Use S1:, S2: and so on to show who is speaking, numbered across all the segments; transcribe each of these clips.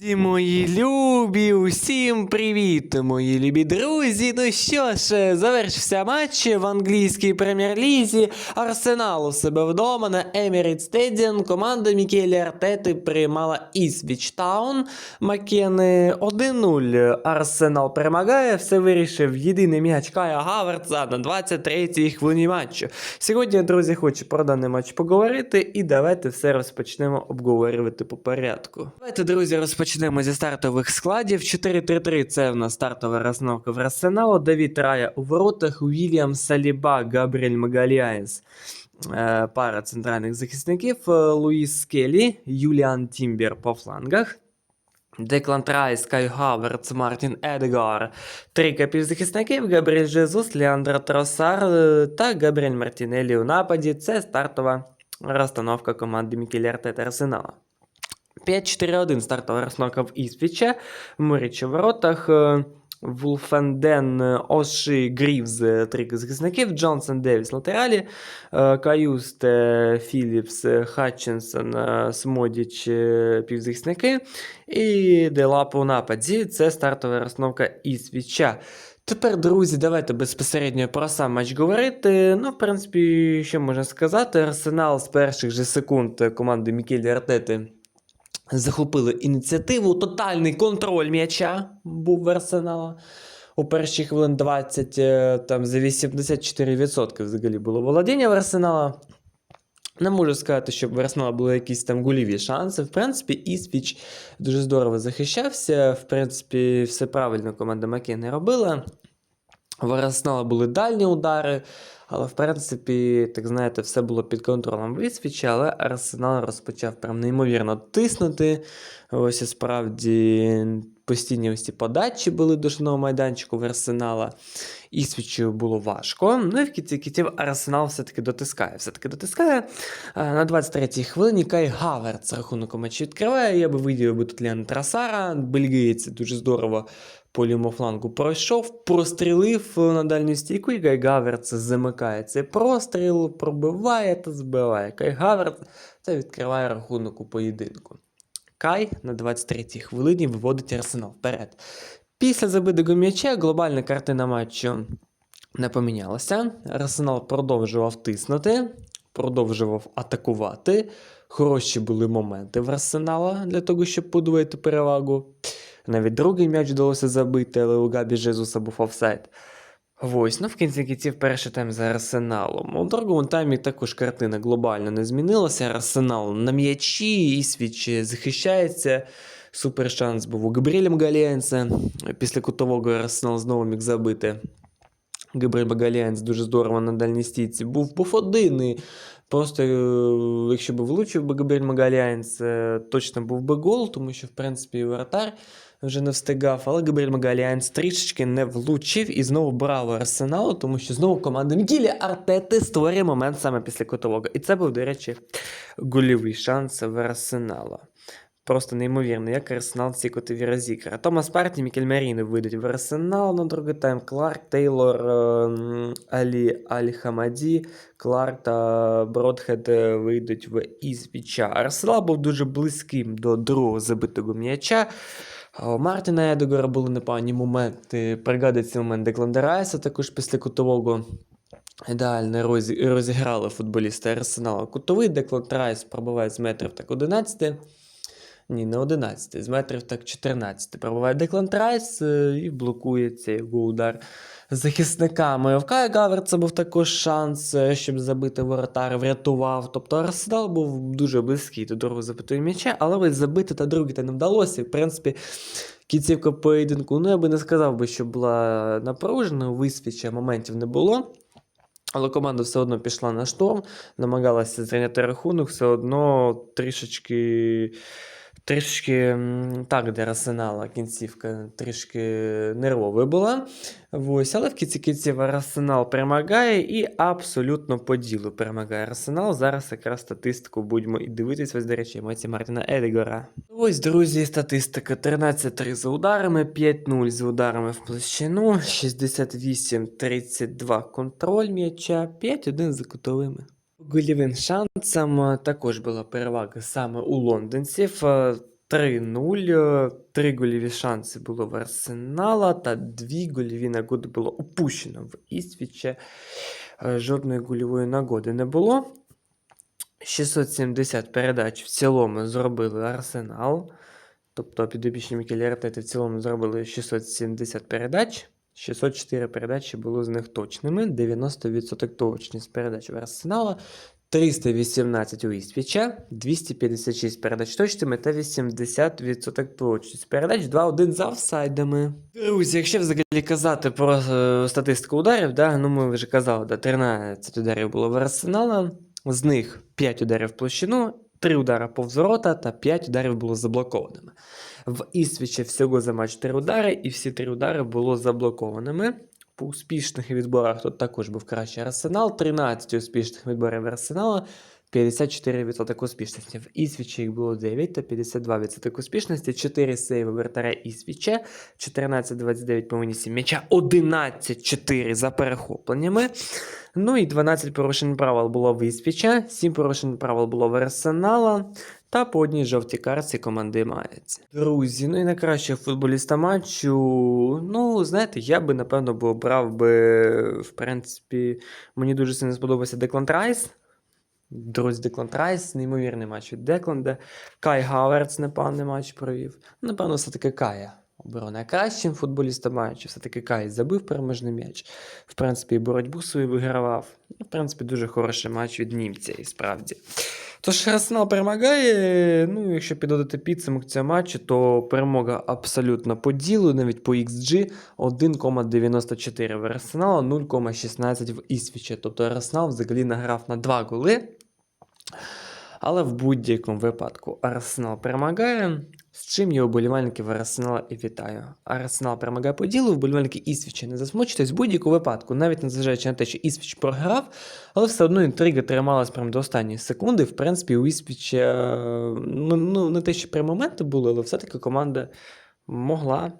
S1: Друзі мої любі, усім привіт, мої любі друзі. Ну що ж, завершився матч в англійській прем'єр-лізі. Арсенал у себе вдома на Emirates Stadium. Команда Мікелі Артети приймала Ісвіч Таун. Макени 1-0. Арсенал перемагає. Все вирішив єдиний м'яч Кая Гаверца на 23-й хвилині матчу. Сьогодні, друзі, хочу про даний матч поговорити, і давайте все розпочнемо обговорювати по порядку. Давайте, друзі, розпочнемо зі стартових складів. 4-3-3 це в нас стартова розновка в Арсеналу. Давід Рая у воротах, Уільям Саліба, Габріель Магаліаєс. Е, Пара центральних захисників е, Луїс Скелі, Юліан Тімбер по флангах. Деклан Райс, Кай Хаверц, Мартін Едгар, трійка півзахисників, Габріель Жезус, Леандро Тросар е, та Габріель Мартінелі у нападі. Це стартова розстановка команди Мікелі Артета Арсенала. 5-4-1 стартова розстановка в Іспіче, Муріч у воротах, е, Вулфенден, е, Оші, Грівз, е, трійка захисників, Джонсон, Девіс латералі, Каюст, Філіпс, Хатчинсон, Смодіч, півзахисники. І Делапо у нападі. Це стартова розстановка Ісвіча. Тепер, друзі, давайте безпосередньо про сам матч говорити. Ну, в принципі, що можна сказати, Арсенал з перших же секунд команди Мікелі Артети захопили ініціативу. Тотальний контроль м'яча був в Арсенала. У перші хвилин 20, е, там за 84% взагалі було володіння в Арсенала. Не можу сказати, щоб в Арсенала були якісь там гуліві шанси. В принципі, Іспіч дуже здорово захищався. В принципі, все правильно команда Макені робила. В Арсенала були дальні удари, але в принципі, так знаєте, все було під контролем Висвіча, але Арсенал розпочав прям неймовірно тиснути. Ось і справді постійні ось ці подачі були до штрафного майданчику в Арсенала. Ісвічу було важко. Ну і в кінці кінців Арсенал все-таки дотискає. Все-таки дотискає. На 23-й хвилині Кай Хаверц рахунок матчі відкриває. Я би виділив би тут Леон Трасара. Бельгієць дуже здорово по лівому флангу пройшов, прострілив е, на дальню стійку, і Кай Гаверц замикає цей простріл, пробиває та збиває. Кай Гаверц це відкриває рахунок у поєдинку. Кай на 23-й хвилині виводить Арсенал вперед. Після забитого м'яча глобальна картина матчу не помінялася. Арсенал продовжував тиснути, продовжував атакувати. Хороші були моменти в Арсенала для того, щоб подвоїти перевагу. Навіть другий м'яч вдалося забити, але у Габі Жезуса був офсайд. Ось, ну в кінці кінців перший тайм за Арсеналом. У другому таймі також картина глобально не змінилася. Арсенал на м'ячі, Ісвіч захищається. Супер шанс був у Габріеля Магалієнса. Після кутового Арсенал знову міг забити. Габріель Магалієнс дуже здорово на дальній стійці був, був один. І просто, е, якщо б влучив Габріель Магалієнс, е, точно був би гол, тому що, в принципі, воротар вже не встигав, але Габріель Магалієнс трішечки не влучив і знову браво Арсеналу, тому що знову команда Мікілі Артети створює момент саме після кутового. І це був, до речі, гольовий шанс в Арсенала. Просто неймовірно, як Арсенал ці котові розіграє. Томас Парті, Мікель Маріни вийдуть в Арсенал на другий тайм. Кларк, Тейлор, ем, Алі Аль Хамаді, Кларк та Бродхед е, вийдуть в Ізвіча. Арсенал був дуже близьким до другого забитого м'яча. У Мартіна Едегора були непогані моменти. Пригадується момент Декланда Райса також після кутового. Ідеально розі- розіграли футболісти Арсенала. Кутовий Декланд Райс пробиває з метрів так 11. Ні, не 11, з метрів так 14. Пробиває Декланд Райс е, і блокує цей його удар захисниками. В Кая Гаверца був також шанс, е, щоб забити воротар, врятував. Тобто Арсенал був дуже близький до другого забитої м'яча, але ось забити та другий та не вдалося. В принципі, кінцівка поєдинку, ну я би не сказав би, що була напружена, у висвіча моментів не було. Але команда все одно пішла на шторм, намагалася зайняти рахунок, все одно трішечки. Трішки так, для Арсенала кінцівка трішки нервовою була. Ось, але в кінці кінців Арсенал перемагає і абсолютно по ділу перемагає Арсенал. Зараз якраз статистику будемо і дивитись, ось, до речі, емоції Мартіна Едегора. Ось, друзі, статистика: 13-3 за ударами, 5-0 за ударами в площину, 68-32 контроль м'яча, 5-1 за кутовими. Гольовим шансом е, також була перевага саме у лондонців. Е, 3-0. Три гольові шанси було в Арсенала, та дві гольові нагоди було упущено в Іствіче. Е, Жодної гольової нагоди не було. 670 передач в цілому зробили Арсенал. Тобто підопічні Мікелі Артети в цілому зробили 670 передач. 604 передачі було з них точними. 90% точність передач в Арсенала. 318 у Іствіча, 256 передач точними та 80% точність передач 2-1 за офсайдами. Друзі, якщо взагалі казати про е, статистику ударів, да, ну ми вже казали, да, 13 ударів було в Арсенала, з них 5 ударів в площину, 3 удари повз ворота та 5 ударів було заблокованими. В Іствічі всього за матч 3 удари, і всі 3 удари було заблокованими. По успішних відборах тут також був кращий арсенал. 13 успішних відборів Арсенала, 54% успішності. В Ісвічі їх було 9 та 52% успішності, 4 сейви вратаря Ісвіча, 14-29 по винісі м'яча, 11-4 за перехопленнями. Ну і 12 порушень правил було в Іспіча, 7 порушень правил було в Арсенала, та по одній жовтій карці команди мається. Друзі, ну і найкращого футболіста матчу. Ну, знаєте, я би, напевно, би обрав би, в принципі, мені дуже сильно сподобався Декланд Райс. Друзі, Декланд Райс, неймовірний матч від Декланда. Кай Хаверц непоганий матч провів. Напевно, все-таки Кая. Обрав найкращим футболістом матчу. Все-таки Кай забив переможний м'яч. В принципі, боротьбу свою вигравав. В принципі, дуже хороший матч від німця, і справді. Тож Арсенал перемагає. Ну, якщо підводити підсумок цього матчу, то перемога абсолютно по ділу, навіть по XG 1,94 в Арсенала, 0,16 в Ісвічі. Тобто Арсенал взагалі награв на 2 голи. Але в будь-якому випадку Арсенал перемагає. З чим я вболівальників Арсенала і вітаю. Арсенал перемагає по ділу, вболівальники Ісвіча не засмучуйтесь в будь-якому випадку, навіть незважаючи на те, що Ісвіч програв, але все одно інтрига трималась прямо до останньої секунди. В принципі, у Ісвіча ну, ну, не те, що прям моменти були, але все-таки команда могла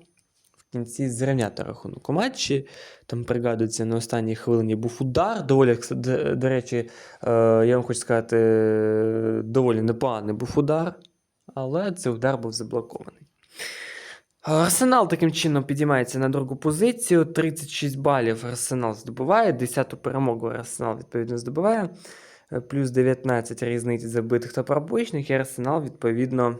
S1: в кінці зрівняти рахунок у матчі. Там пригадується на останній хвилині був удар. Доволі, до, речі, е, я вам хочу сказати, е, доволі непоганий був удар, але цей удар був заблокований. Арсенал таким чином підіймається на другу позицію. 36 балів Арсенал здобуває. 10-ту перемогу Арсенал відповідно здобуває. Е, Плюс 19 різниць забитих та пропущених. І Арсенал, відповідно,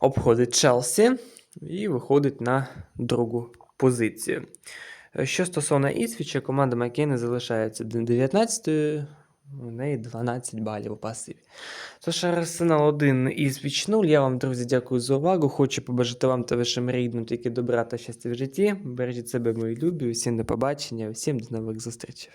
S1: обходить Челсі і виходить на другу позицію. Е, Що стосовно Ісвіча, команда Маккейна залишається 19-ю, у неї 12 балів у пасиві. Тож Арсенал 1 Ісвіч 0. Я вам, друзі, дякую за увагу. Хочу побажати вам та вашим рідним тільки добра та щастя в житті. Бережіть себе, мої любі. Усім до побачення, усім до нових зустрічей.